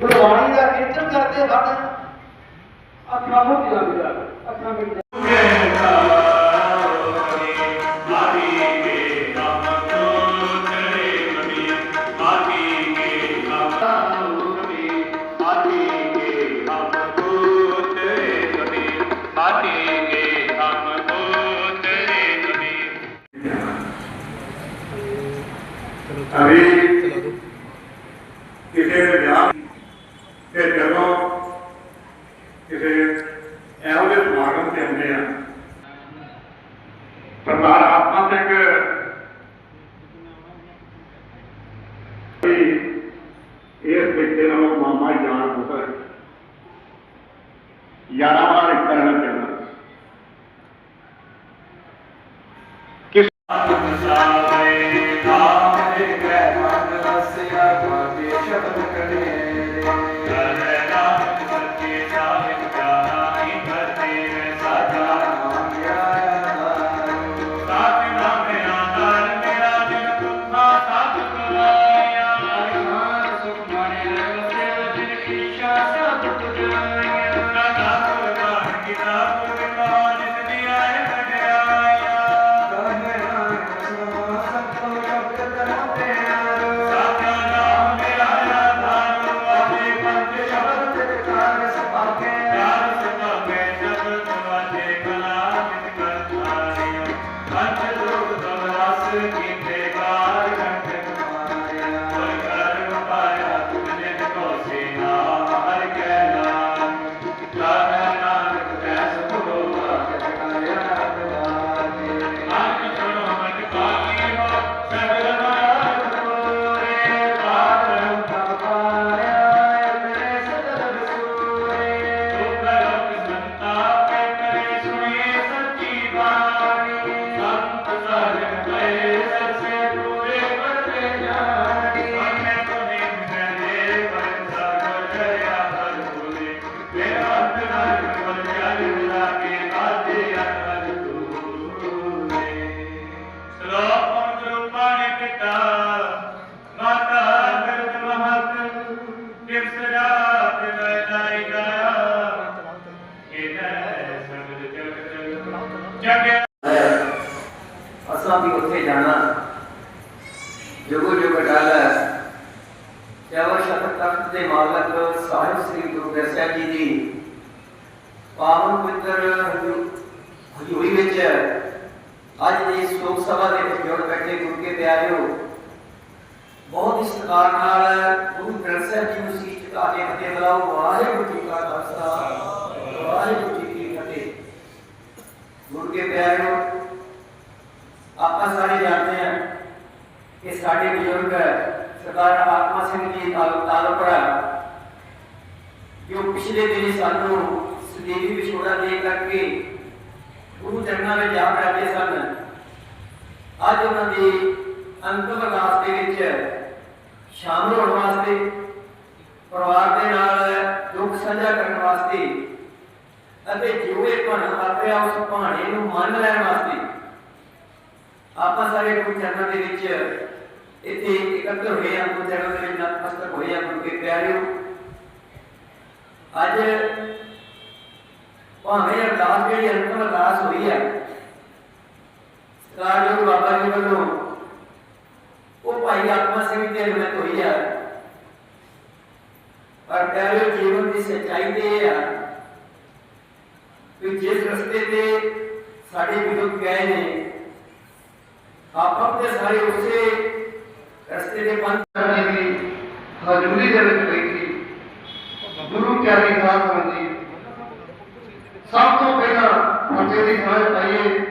ਗੁਰਬਾਣੀ ਦਾ ਕੀਰਤਨ ਕਰਦੇ ਹਨ ਅੱਖਾਂ ਮੁੱਟੀਆਂ ਗਿਆ ਅੱਖਾਂ ਮਿਟ ਅਰੇ ਸਭਾ ਦੇ ਵਿੱਚ ਜੁੜ ਬੈਠੇ ਗੁਰੂ ਕੇ ਪਿਆਰਿਓ, ਬਹੁਤ ਹੀ ਸਤਿਕਾਰ ਨਾਲ ਗੁਰੂ ਗ੍ਰੰਥ ਸਾਹਿਬ ਜੀ ਨੂੰ ਸੀਸ ਝੁਕਾ ਕੇ ਫਤਿਹ ਬੁਲਾਓ। ਵਾਹਿਗੁਰੂ ਜੀ ਕਾ ਖਾਲਸਾ ਵਾਹਿਗੁਰੂ ਜੀ ਕੀ ਫਤਿਹ ਗੁਰੂ ਕੇ ਪਿਆਰਿਓ ਆਪਾਂ ਸਾਰੇ ਜਾਣਦੇ ਹਾਂ ਕਿ ਸਾਡੇ ਬਜ਼ੁਰਗ ਸਰਦਾਰ ਆਤਮਾ ਸਿੰਘ ਜੀ ਤਾਲੁਕ ਤਾਲੁਕੜਾ ਜੋ ਪਿਛਲੇ ਦਿਨੀ ਸਾਨੂੰ ਸਦੀਵੀ ਵਿਛੋੜਾ ਦੇ ਕਰਕੇ ਗੁਰੂ ਚਰਨਾਂ ਵਿੱਚ ਜਾ ਬੈਠੇ ਸਨ ਅੱਜ ਉਹਨਾਂ ਦੀ ਅੰਤਮ ਅਰਦਾਸ ਦੇ ਵਿੱਚ ਸ਼ਾਮਲ ਹੋਣ ਵਾਸਤੇ, ਪਰਿਵਾਰ ਦੇ ਨਾਲ ਦੁੱਖ ਸਾਂਝਾ ਕਰਨ ਵਾਸਤੇ ਅਤੇ ਜਿਉਏ ਭਣ ਆਪਿਆ ਉਸ ਭਾਣੇ ਨੂੰ ਮੰਨ ਲੈਣ ਵਾਸਤੇ, ਆਪਾਂ ਸਾਰੇ ਗੁਰੂ ਚਰਨਾਂ ਦੇ ਵਿੱਚ ਇੱਥੇ ਇਕੱਤਰ ਹੋਏ ਆ ਗੁਰੂ ਚਰਨਾਂ ਦੇ ਵਿੱਚ ਨਤਮਸਤਕ ਹੋਏ ਆ ਗੁਰੂ ਕੇ ਪਿਆਰਿਓ। ਅੱਜ ਭਾਵੇਂ ਅਰਦਾਸ ਜਿਹੜੀ ਅੰਤਮ ਅਰਦਾਸ ਹੋਈ ਹੈ ਸਤਿਕਾਰਯੋਗ ਬਾਬਾ ਜੀ ਵੱਲੋਂ ਉਹ ਭਾਈ ਆਤਮਾ ਸਿੰਘ ਦੀ ਅਨੁਮਤ ਹੋਈ ਹੈ ਪਰ ਪਿਆਰਿਓ ਜੀਵਨ ਦੀ ਸੱਚਾਈ ਤੇ ਇਹ ਆ ਕਿ ਜਿਸ ਰਸਤੇ ਤੇ ਸਾਡੇ ਬਜ਼ੁਰਗ ਗਏ ਨੇ, ਆਪਾਂ ਤੇ ਸਾਰੇ ਉਸੇ ਰਸਤੇ ਦੇ ਪੰਥ ਕਰਨੀ ਦੀ ਹਜ਼ੂਰੀ ਦੇ ਵਿੱਚ ਬੈਠੀ। ਗੁਰੂ ਪਿਆਰੀ ਸਾਧ ਜੀ, ਸਭ ਤੋਂ ਪਹਿਲਾਂ ਫਤਿਹ ਦੀ ਸਮਝ ਪਾਈਏ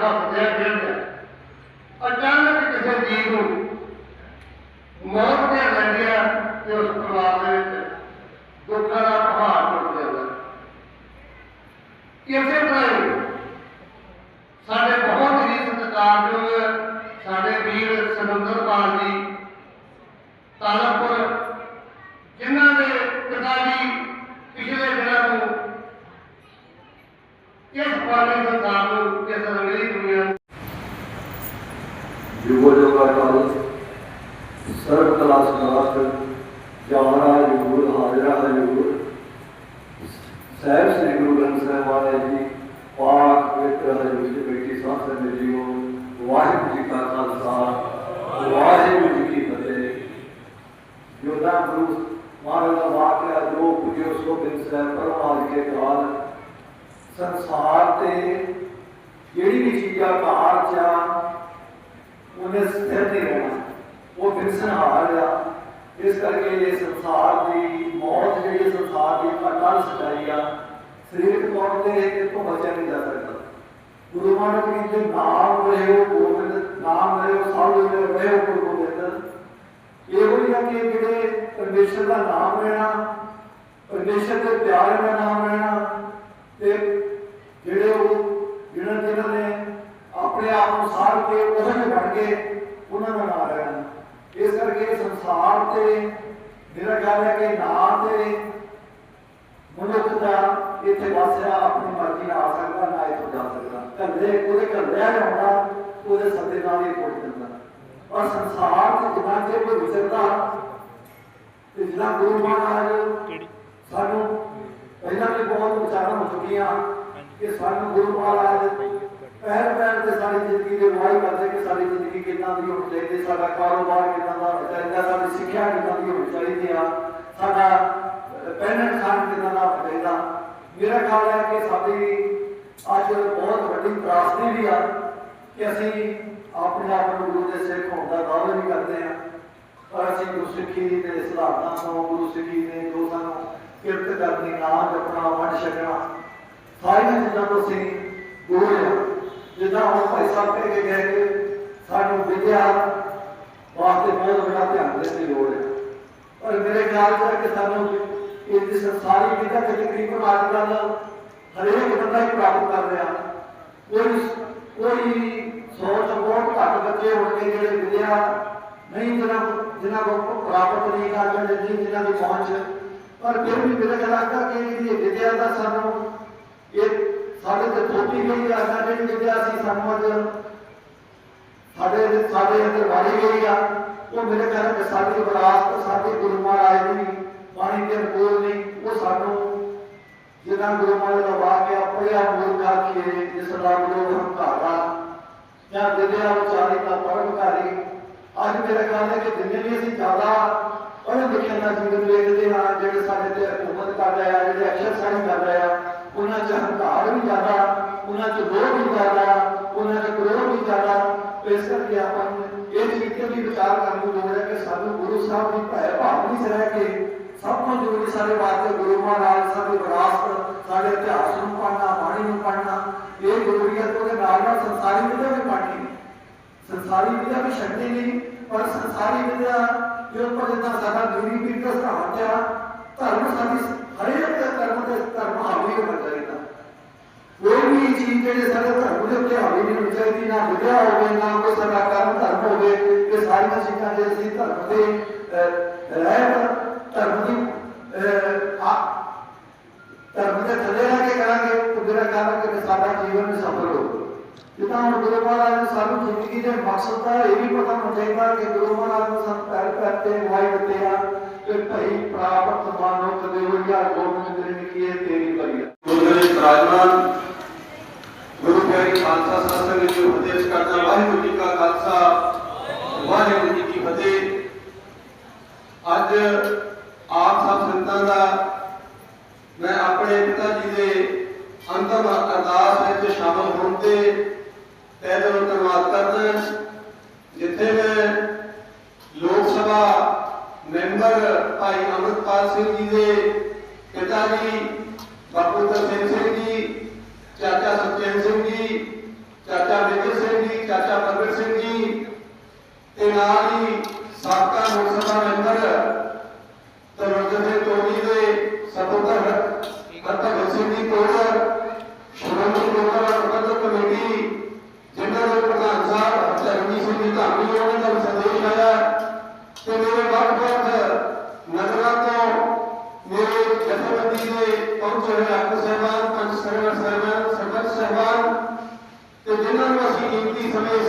ਦਾ ਸੁਣਿਆ ਗਿਆ ਅਚਾਨਕ ਕਿਸੇ ਜੀਵ ਨੂੰ ਮੌਤ ਨੇ ਲੈ ਲਿਆ ਤੇ ਉਸ ਪਰਿਵਾਰ ਦੇ ਵਿੱਚ ਦੁੱਖਾਂ ਦਾ ਪਹਾੜ ਟੁੱਟ ਜਾਂਦਾ। ਕਿਸੇ ਤਰ੍ਹਾਂ ਸਾਡੇ ਬਹੁਤ ਹੀ ਸਤਿਕਾਰਯੋਗ ਸਾਡੇ ਵੀਰ ਸਮੁੰਦਰ ਪਾਲ ਜੀ, ਤਾਲਪੁਰ ਸਹਿਬ ਸ੍ਰੀ ਗੁਰੂ ਗ੍ਰੰਥ ਸਾਹਿਬ ਮਹਾਰਾਜ ਜੀ ਪਾਕ ਪਵਿੱਤਰ ਦੇ ਵਿੱਚ ਬੈਠੀ ਸਾਧ ਸੰਗਤ ਜੀਓ ਵਾਹਿਗੁਰੂ ਜੀ ਕਾ ਖਾਲਸਾ ਵਾਹਿਗੁਰੂ ਜੀ ਕੀ ਫਤਿਹ ਯੋਧਾ ਗੁਰੂ ਮਹਾਰਾਜ ਦਾ ਵਾਕਿਆ ਜੋ ਪੁਜਿਓ ਸੋ ਬਿਨ ਸਾਹਿਬ ਪਰਮਾਦ ਕੇ ਕਾਲ ਸੰਸਾਰ ਤੇ ਜਿਹੜੀ ਵੀ ਚੀਜ਼ਾਂ ਘਾਰ ਚ ਆ ਉਹਨੇ ਸਥਿਰ ਨਹੀਂ ਰਹਿਣਾ ਉਹ ਵਿਰਸਨ ਹਾਰ ਆ ਇਸ ਕਰਕੇ ਇਹ ਸੰਸਾਰ ਦੀ ਮੌਤ ਜਿਹੜੀ ਹੈ ਸੰਸਾਰ ਦੀ ਅਟਲ ਸਚਾਈ ਆ ਸਰੀਰਕ ਤੌਰ ਤੇ ਇਹ ਤੋਂ ਬਚਿਆ ਨਹੀਂ ਜਾ ਸਕਦਾ। ਗੁਰੂ ਨਾਨਕ ਜੀ ਦੇ ਨਾਮ ਰਹਿਓ ਗੋਬਿੰਦ, ਨਾਮ ਰਹਿਓ ਸਭ ਦੇ ਰਹਿਓ ਗੁਰੂ ਗੋਬਿੰਦ। ਇਹੋ ਹੀ ਆ ਕਿ ਜਿਹੜੇ ਪਰਮੇਸ਼ਰ ਦਾ ਨਾਮ ਲੈਣਾ, ਪਰਮੇਸ਼ਰ ਦੇ ਪਿਆਰ ਦਾ ਨਾਮ ਲੈਣਾ, ਤੇ ਜਿਹੜੇ ਉਹ ਜਿਹਨਾਂ ਜਿਹਨਾਂ ਨੇ ਆਪਣੇ ਆਪ ਨੂੰ ਸਾਰ ਕੇ ਉਹ ਜਿਹੇ ਬਣ ਗਏ ਉਹਨਾਂ ਦਾ ਨਾਮ ਲੈਣਾ। ਇਸ ਕਰਕੇ ਸੰਸਾਰ ਤੇ ਮੇਰਾ ਖਿਆਲ ਹੈ ਕਿ ਨਾਮ ਤੇ ਮਨੁੱਖ ਦਾ ਇੱਥੇ ਵਾਸਿਆ ਆਪਣੀ ਮਰਜ਼ੀ ਨਾਲ ਆ ਸਕਦਾ ਨਾ ਇੱਥੋਂ ਜਾ ਸਕਦਾ। ਘੱਲੇ ਉਹਦੇ ਘੱਲਿਆ ਜਾਉਂਦਾ ਉਹਦੇ ਸੱਦੇ ਨਾਲ ਹੀ ਪਹੁੰਚ ਜਾਂਦਾ। ਪਰ ਸੰਸਾਰ ਤੇ ਜਿੰਨਾ ਚਿਰ ਕੋਈ ਵਿਚਰਦਾ ਤੇ ਜਿੰਨਾ ਗੁਰੂ ਮਹਾਰਾਜ ਸਾਨੂੰ ਪਹਿਲਾਂ ਵੀ ਬਹੁਤ ਵਿਚਾਰਾਂ ਹੋ ਚੁੱਕੀਆਂ ਕਿ ਸਾਨੂੰ ਗੁਰੂ ਮਹਾਰਾਜ ਪਹਿਲ ਪਹਿਲ ਤੇ ਸਾਡੀ ਜ਼ਿੰਦਗੀ ਦੇ ਵਾਈ ਕਰਦੇ ਕਿ ਸਾਡੀ ਜ਼ਿੰਦਗੀ ਕਿੰਨਾ ਦੀ ਹੋਣੀ ਚਾਹੀਦੀ ਸਾਡਾ ਕਾਰੋਬਾਰ ਕਿੰਨਾ ਦਾ ਹੋਣਾ ਚਾਹੀਦਾ ਸਾਡੀ ਸਿੱਖਿਆ ਕਿੰਨਾ ਦੀ ਹੋਣੀ ਚਾਹੀਦੀ ਆ ਸਾਡਾ ਪਹਿਨਣ ਖਾਣ ਕਿੰਨਾ ਦਾ ਹੋਣਾ ਚਾਹੀਦਾ। ਮੇਰਾ ਖਿਆਲ ਹੈ ਕਿ ਸਾਡੀ ਅੱਜ ਬਹੁਤ ਵੱਡੀ ਤਰਾਸਦੀ ਵੀ ਆ ਕਿ ਅਸੀਂ ਆਪਣੇ ਆਪ ਨੂੰ ਗੁਰੂ ਦੇ ਸਿੱਖ ਹੋਣ ਦਾ ਦਾਅਵਾ ਵੀ ਕਰਦੇ ਹਾਂ। ਪਰ ਅਸੀਂ ਗੁਰਸਿੱਖੀ ਦੇ ਸਿਧਾਂਤਾਂ ਤੋਂ, ਗੁਰਸਿੱਖੀ ਨੇ ਜੋ ਸਾਨੂੰ ਕਿਰਤ ਕਰਨੀ ਨਾਮ ਜਪਣਾ ਵੰਡ ਛਕਣਾ ਸਾਰੀਆਂ ਚੀਜ਼ਾਂ ਤੋਂ ਅਸੀਂ ਦੂਰ ਹਾਂ। ਜਿੱਦਾਂ ਹੁਣ ਭਾਈ ਸਾਹਿਬ ਕਹਿ ਕੇ ਗਏ ਕਿ ਸਾਨੂੰ ਵਿਦਿਆ ਵਾਸਤੇ ਬਹੁਤ ਵੱਡਾ ਧਿਆਨ ਦੇਣ ਦੀ ਲੋੜ ਹੈ। ਪਰ ਮੇਰੇ ਖਿਆਲ ਚ ਕਿ ਸਾਨੂੰ ਇਹ ਜਿਸ ਸਾਰੀ ਵਿਦਿਆ ਤੇ ਤਕਰੀਬਨ ਅੱਜ ਕੱਲ ਹਰੇਕ ਬੰਦਾ ਹੀ ਪ੍ਰਾਪਤ ਕਰ ਰਿਹਾ। ਕੋਈ ਕੋਈ ਸੋਚ ਬਹੁਤ ਘੱਟ ਬੱਚੇ ਹੋਣਗੇ ਜਿਹੜੇ ਵਿਦਿਆ ਨਹੀਂ ਜਿਹਨਾਂ ਜਿਹਨਾਂ ਕੋਲ ਪ੍ਰਾਪਤ ਨਹੀਂ ਕਰ ਸਕਦੇ ਨਹੀਂ ਜਿਹਨਾਂ ਦੀ ਪਹੁੰਚ। ਪਰ ਫਿਰ ਵੀ ਮੇਰੇ ਖਿਆਲ ਲੱਗਦਾ ਕਿ ਇਹ ਵਿਦਿਆ ਦਾ ਸਾਨੂੰ, ਇਹ ਸਾਡੇ ਤੇ ਥੋਪੀ ਗਈ ਆ ਸਾਡੇ ਜਿਹੜੀ ਵਿਦਿਆ ਸੀ ਸਾਨੂੰ ਅੱਜ ਸਾਡੇ ਸਾਡੇ ਅੰਦਰ ਵਾਲੀ ਗਈ ਆ, ਉਹ ਮੇਰੇ ਖਿਆਲ ਕਿ ਸਾਡੀ ਵਿਰਾਸਤ, ਸਾਡੇ ਗੁਰੂ ਮਹਾਰਾਜ ਦੀ ਬਾਣੀ ਦੇ ਅਨੁਕੂਲ ਨਹੀਂ ਉਹ ਸਾਨੂੰ ਜਿਹਨਾਂ ਗੁਰੂ ਦਾ ਵਾਕਿਆ ਪੜਿਆ ਮੂਲ ਕਾਖੀਏ ਜਿਸ ਦਾ ਗੁਰੂ ਹੰਕਾਰਾ ਜਾਂ ਵਿਦਿਆ ਵਿਚਾਰੀ ਦਾ ਪਰਮਕਾਰੀ ਅੱਜ ਮੇਰਾ ਖਿਆਲ ਹੈ ਕਿ ਜਿੰਨੇ ਵੀ ਅਸੀਂ ਜ਼ਿਆਦਾ ਪੜ੍ਹੇ ਲਿਖੇ ਦਾ ਜੀਵਨ ਵੇਖਦੇ ਹਾਂ, ਜਿਹੜੇ ਸਾਡੇ ਤੇ ਹਕੂਮਤ ਕਰ ਰਹੇ ਆ, ਜਿਹੜੇ ਅਕਸ਼ਰਸ਼ਾਹੀ ਕਰ ਰਹੇ ਆ, ਉਹਨਾਂ 'ਚ ਹੰਕਾਰ ਵੀ ਜ਼ਿਆਦਾ ਉਹਨਾਂ 'ਚ ਲੋਭ ਵੀ ਜ਼ਿਆਦਾ ਉਹਨਾਂ 'ਚ ਕ੍ਰੋਧ ਵੀ ਜ਼ਿਆਦਾ ਤੇ ਇਸ ਕਰਕੇ ਆਪਾਂ ਨੂੰ ਇਹ ਚੀਜ਼ ਤੇ ਵੀ ਵਿਚਾਰ ਕਰਨ ਦੀ ਲੋੜ ਹੈ ਕਿ ਸਾਨੂੰ ਗੁਰੂ ਸਾਹਿਬ ਦੀ ਭੈ ਭਾਵਨੀ 'ਚ ਰਹਿ ਕੇ ਸਭ ਤੋਂ ਸਾਡੇ ਵਾਸਤੇ ਗੁਰੂ ਮਹਾਰਾਜ ਸਾਡੀ ਵਿਰਾਸਤ ਸਾਡੇ ਇਤਿਹਾਸ ਨੂੰ ਪੜ੍ਹਨਾ ਬਾਣੀ ਨੂੰ ਪੜ੍ਹਨਾ ਇਹ ਜ਼ਰੂਰੀ ਹੈ ਨਾਲ ਨਾਲ ਸੰਸਾਰੀ ਵਿਦਿਆ ਵੀ ਪੜ੍ਹਨੀ। ਸੰਸਾਰੀ ਵਿਦਿਆ ਵੀ ਛੱਡਣੀ ਨਹੀਂ ਪਰ ਸੰਸਾਰੀ ਵਿਦਿਆ ਜੋ ਪਰ ਜਿੱਦਾਂ ਸਾਡਾ ਦੂਰੀ ਪੀੜ ਦਾ ਆ ਧਰਮ ਸਾਡੀ ਹਰੇਕ ਦੇ ਧਰਮ ਦੇ ਧਰਮ ਹਾਵੀ ਹੋਣਾ ਚਾਹੀਦਾ। ਕੋਈ ਵੀ ਚੀਜ਼ ਜਿਹੜੇ ਸਾਡੇ ਧਰਮ ਦੇ ਉੱਤੇ ਹਾਵੀ ਨਹੀਂ ਹੋਣੀ ਚਾਹੀਦੀ ਨਾ ਵਿਦਿਆ ਹੋਵੇ ਨਾ ਕੋਈ ਸਾਡਾ ਕਰਮ ਧਰਮ ਹੋਵੇ ਇਹ ਸਾਰੀਆਂ ਚੀਜ਼ਾਂ ਜੇ ਅਸੀਂ ਧਰਮ ਦੇ ਅਹ, ਰਹਿਤ ਧਰਮ ਦੀ ਅਹ, ਆ- ਧਰਮ ਦੇ ਥੱਲੇ ਰਹਿ ਕੇ ਕਰਾਂਗੇ ਤਾਂ ਮੇਰਾ ਖਿਆਲ ਹੈ ਕਿ ਸਾਡਾ ਜੀਵਨ ਵੀ ਸਫਲ ਹੋਊਗਾ ਜਿੱਦਾਂ ਹੁਣ ਗੁਰੂ ਮਹਾਰਾਜ ਨੇ ਸਾਨੂੰ ਜ਼ਿੰਦਗੀ ਦੇ ਮਕਸਦ ਦਾ ਇਹ ਵੀ ਪਤਾ ਹੋਣਾ ਚਾਹੀਦਾ ਕਿ ਗੁਰੂ ਮਹਾਰਾਜ ਨੇ ਸਾਨੂੰ ਪੈਰ ਪੈਰ ਤੇ ਵਾਈ ਦਿੱਤੇ ਆ ਕਿ ਭਈ ਪ੍ਰਾਪਤ ਮਾਨੋ ਕਦੇ ਹੋਈਆ ਗੋਬਿੰਦ ਨੇ ਕੀਏ ਤੇਰੀ ਬਰੀਆ ਗੁਰੂ ਦੇ ਵਿਰਾਜਮਾਨ, ਗੁਰੂ ਪਿਆਰੀ ਖਾਲਸਾ ਸਾਧ ਸੰਗਤ ਜੀ ਉਪਦੇਸ਼ ਕਰਦਾ ਵਾਹਿਗੁਰੂ ਜੀ ਕਾ ਖਾਲਸਾ, ਵਾਹਿਗੁਰੂ ਜੀ ਕੀ ਫਤਿਹ। ਅੱਜ ਆਪ ਸਭ ਸੰਤਾਂ ਦਾ ਮੈਂ ਆਪਣੇ ਪਿਤਾ ਜੀ ਦੇ ਅੰਤਮ ਅਰਦਾਸ ਸ਼ਾਮਲ ਹੋਣ ਤੇ ਤਹਿ ਦਿਲੋਂ ਧੰਨਵਾਦ ਕਰਦਾ ਜਿੱਥੇ ਮੈਂ ਲੋਕ ਸਭਾ ਮੈਂਬਰ ਭਾਈ ਅਮਰਪਾਲ ਸਿੰਘ ਜੀ ਦੇ ਪਿਤਾ ਜੀ, ਬਾਪੂ ਤਰਸੇਮ ਸਿੰਘ ਜੀ, ਚਾਚਾ ਸੁਖਚੈਨ ਸਿੰਘ ਜੀ, ਚਾਚਾ ਵਿਜੇ ਸਿੰਘ ਜੀ, ਚਾਚਾ ਪ੍ਰਗਟ ਸਿੰਘ ਜੀ ਤੇ ਨਾਲ ਹੀ ਸਾਬਕਾ ਲੋਕ ਸਭਾ ਮੈਂਬਰ Grazie.